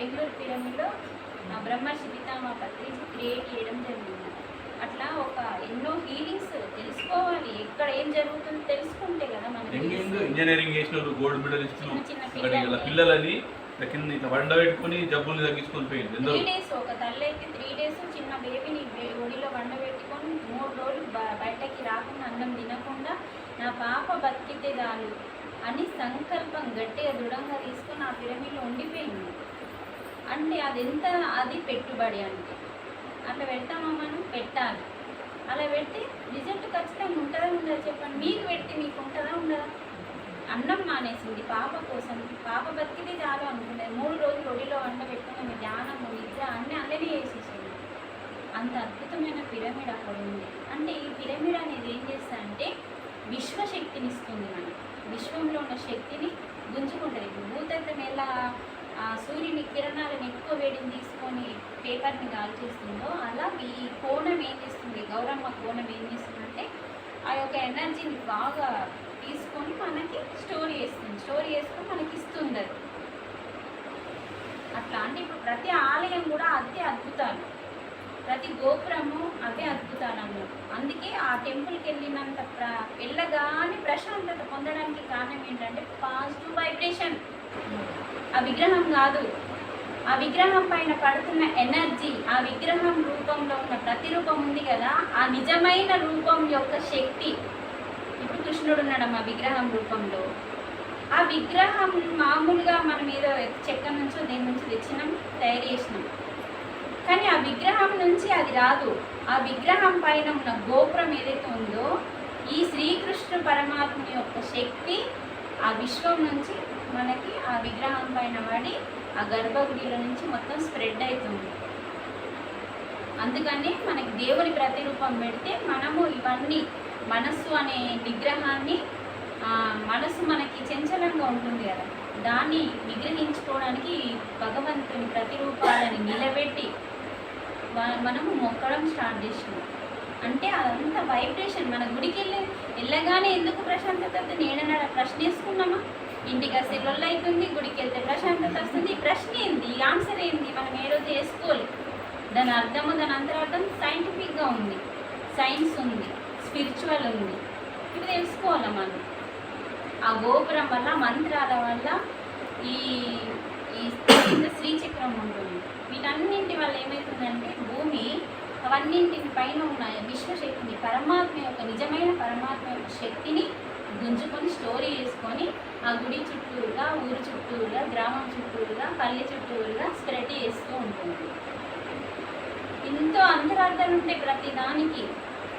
బెంగళూరు పిరమిడ్లో బ్రహ్మర్షి పితామహ పత్రిజీ క్రియేట్ చేయడం జరిగింది. అట్లా ఒక ఎన్నో హీలింగ్స్ తెలుసుకోవాలి. ఎక్కడ ఏం జరుగుతుందో తెలుసుకుంటే కదా మనకి. ఇంజనీరింగ్ చేసినారు గోల్డ్ ఇలా పిల్లల్ని కింద ఇట్లా వండ పెట్టుకుని తగ్గించుకొని పోయింది త్రీ డేస్ ఒక తల్లి అయితే త్రీ డేస్ చిన్న బేబీని ఒడిలో వండబెట్టుకొని మూడు రోజులు బయటకి రాకుండా అన్నం తినకుండా నా పాప బతికితే చాలు అని సంకల్పం గట్టిగా దృఢంగా తీసుకొని ఆ పిరమిడ్లో ఉండిపోయింది. అంటే అది ఎంత అది పెట్టుబడి అంటే. అట్లా పెడతామా మనం? పెట్టాలి. అలా పెడితే రిజల్ట్ ఖచ్చితంగా ఉంటుందా ఉండదా చెప్పండి. మీకు పెడితే మీకు ఉంటుందా ఉండదా? అన్నం మానేసింది పాప కోసం. పాప బతికితే చాలు అనుకునేది మూడు రోజులు ఒడిలో వంట పెట్టుకుని ధ్యానము నిద్ర అన్నీ అల్లనే వేసేసింది. అంత అద్భుతమైన పిరమిడ్ అక్కడ ఉంది. అంటే ఈ పిరమిడ్ అనేది ఏం చేస్తా అంటే విశ్వశక్తిని ఇస్తుంది మనకి. విశ్వంలో ఉన్న శక్తిని గుంజుకుంటుంది. భూతత్వం ఎలా సూర్యుని కిరణాలను ఎక్కువ వేడిని తీసుకొని పేపర్ని కాల్చేస్తుందో అలా ఈ కోణం ఏం చేస్తుంది? గౌరమ్మ కోణం ఏం చేస్తుందంటే ఆ యొక్క ఎనర్జీని బాగా తీసుకొని మనకి స్టోర్ చేస్తుంది. స్టోర్ చేసుకొని మనకి ఇస్తుంది అది అట్లా అంటే ఇప్పుడు ప్రతి ఆలయం కూడా అదే అద్భుతాలు. ప్రతి గోపురము అవే అద్భుతాలు అన్నారు అందుకే ఆ టెంపుల్కి వెళ్ళినంత ప్ర వెళ్ళగానే ప్రశాంతత పొందడానికి కారణం ఏంటంటే పాజిటివ్ వైబ్రేషన్ ఆ విగ్రహం కాదు. ఆ విగ్రహం పైన పడుతున్న ఎనర్జీ ఆ విగ్రహం రూపంలో ఉన్న ప్రతిరూపం ఉంది కదా ఆ నిజమైన రూపం యొక్క శక్తి. ఇప్పుడు కృష్ణుడు ఉన్నాడు ఆ విగ్రహం రూపంలో. ఆ విగ్రహం మామూలుగా మనం ఏదో చెక్క నుంచో దేని నుంచి తెచ్చినాం తయారు చేసినాం. కానీ ఆ విగ్రహం నుంచి అది రాదు. ఆ విగ్రహం పైన ఉన్న గోపురం ఏదైతే ఉందో ఈ శ్రీకృష్ణ పరమాత్మ యొక్క శక్తి ఆ విశ్వం నుంచి మనకి ఆ విగ్రహం పైన పడి ఆ గర్భగుడిలో నుంచి మొత్తం స్ప్రెడ్ అవుతుంది. అందుకని మనకి దేవుని ప్రతిరూపం పెడితే మనము ఇవన్నీ మనస్సు అనే విగ్రహాన్ని ఆ, మనసు మనకి చంచలంగా ఉంటుంది కదా దాన్ని నిగ్రహించుకోవడానికి భగవంతుని ప్రతిరూపాలని నిలబెట్టి మనము మొక్కడం స్టార్ట్ చేసినాం. అంటే అదంతా వైబ్రేషన్ మన గుడికి వెళ్ళి వెళ్ళగానే ఎందుకు ప్రశాంతత నేడనాడ ప్రశ్న వేసుకున్నామా ఇంటికి వస్తే లొల్ల అవుతుంది గుడికి వెళ్తే ప్రశాంతత వస్తుంది. ప్రశ్న ఏంది? ఆన్సర్ ఏంది? మనం ఏ రోజు వేసుకోవాలి దాని అర్థము దాని అంతరార్థం సైంటిఫిక్గా ఉంది. సైన్స్ ఉంది స్పిరిచువల్ ఉంది. ఇవి తెలుసుకోవాలి మనం? ఆ గోపురం వల్ల మంత్రాల వల్ల ఈ ఈ కింద శ్రీచక్రం ఉంటుంది. వీటన్నింటి వల్ల ఏమవుతుందంటే భూమి అవన్నింటిని పైన ఉన్న విశ్వశక్తిని పరమాత్మ యొక్క నిజమైన పరమాత్మ యొక్క స్టోరీ చేసుకొని ఆ గుడి చుట్టూరుగా ఊరు చుట్టూరుగా గ్రామం చుట్టూరుగా పల్లె చుట్టూరుగా స్ప్రెడ్ చేస్తూ ఉంటుంది. ఎంతో అంతరార్థాలు ఉంటాయి ప్రతి దానికి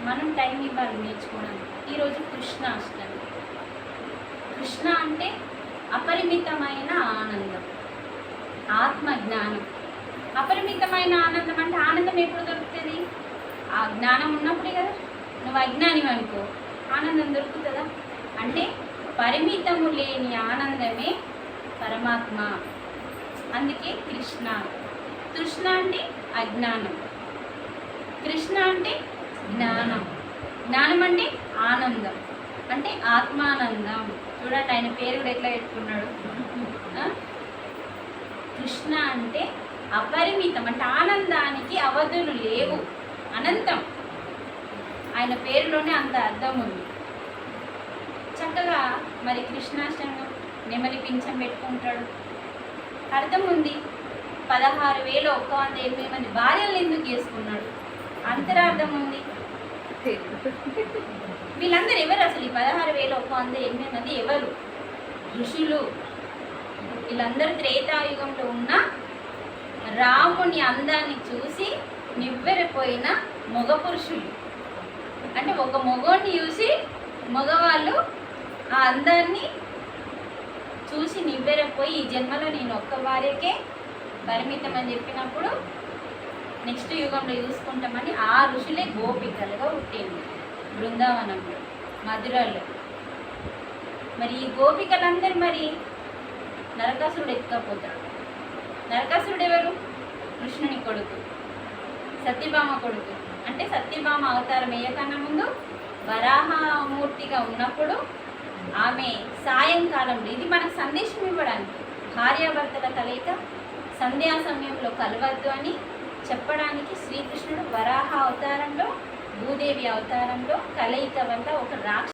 మనం టైం ఇవ్వాలి నేర్చుకోవడానికి. ఈరోజు కృష్ణాష్టమి. కృష్ణ అంటే అపరిమితమైన ఆనందం ఆత్మజ్ఞానం. అపరిమితమైన ఆనందం అంటే ఆనందం ఎప్పుడు దొరుకుతుంది? ఆ జ్ఞానం ఉన్నప్పుడే కదా. నువ్వు అజ్ఞానం అనుకో. ఆనందం దొరుకుతుందా? అంటే పరిమితము లేని ఆనందమే పరమాత్మ. అందుకే కృష్ణ. కృష్ణ అంటే అజ్ఞానం. కృష్ణ అంటే జ్ఞానం. జ్ఞానం అంటే ఆనందం. అంటే ఆత్మానందం. చూడండి ఆయన పేరు కూడా ఎట్లా పెట్టుకున్నాడు కృష్ణ అంటే అపరిమితం. అంటే ఆనందానికి అవధులు లేవు. అనంతం. ఆయన పేరులోనే అంత అర్థం ఉంది. చక్కగా మరి కృష్ణాష్టమి నెమలి పింఛం పెట్టుకుంటాడు. అర్థం ఉంది? పదహారు వేల ఒక్క వంద ఎనిమిది మంది భార్యలు ఎందుకు చేసుకున్నాడు? అంతరార్థం ఉంది? వీళ్ళందరూ ఎవరు అసలు ఈ పదహారు వేల ఒక్క వంద ఎనిమిది మంది ఎవరు? ఋషులు. వీళ్ళందరూ త్రేతాయుగంలో ఉన్న రాముని అందాన్ని చూసి నివ్వెరపోయిన మగ పురుషులు అంటే ఒక మగోడిని చూసి మగవాళ్ళు ఆ అందాన్ని చూసి నివ్వెరపోయి ఈ జన్మలో నేను ఒక్క వారికే పరిమితం అని చెప్పినప్పుడు నెక్స్ట్ యుగంలో చూసుకుంటామని ఆ ఋషులే గోపికలుగా పుట్టింది బృందావనంలో మధురలో. మరి ఈ గోపికలందరూ మరి నరకాసురుడు ఎత్తుకపోతాడు నరకాసురుడు ఎవరు కృష్ణుని కొడుకు సత్యభామ కొడుకు. అంటే సత్యభామ అవతారం వేయకన్నా ముందు వరాహమూర్తిగా ఉన్నప్పుడు ఆమె సాయంకాలంలో ఇది మనకు సందేశం ఇవ్వడానికి. భార్యాభర్తల కలయిక సంధ్యా సమయంలో కలవద్దు అని చెప్పడానికి శ్రీకృష్ణుడు వరాహ అవతారంలో భూదేవి అవతారంలో కలయిక వల్ల ఒక రాక్ష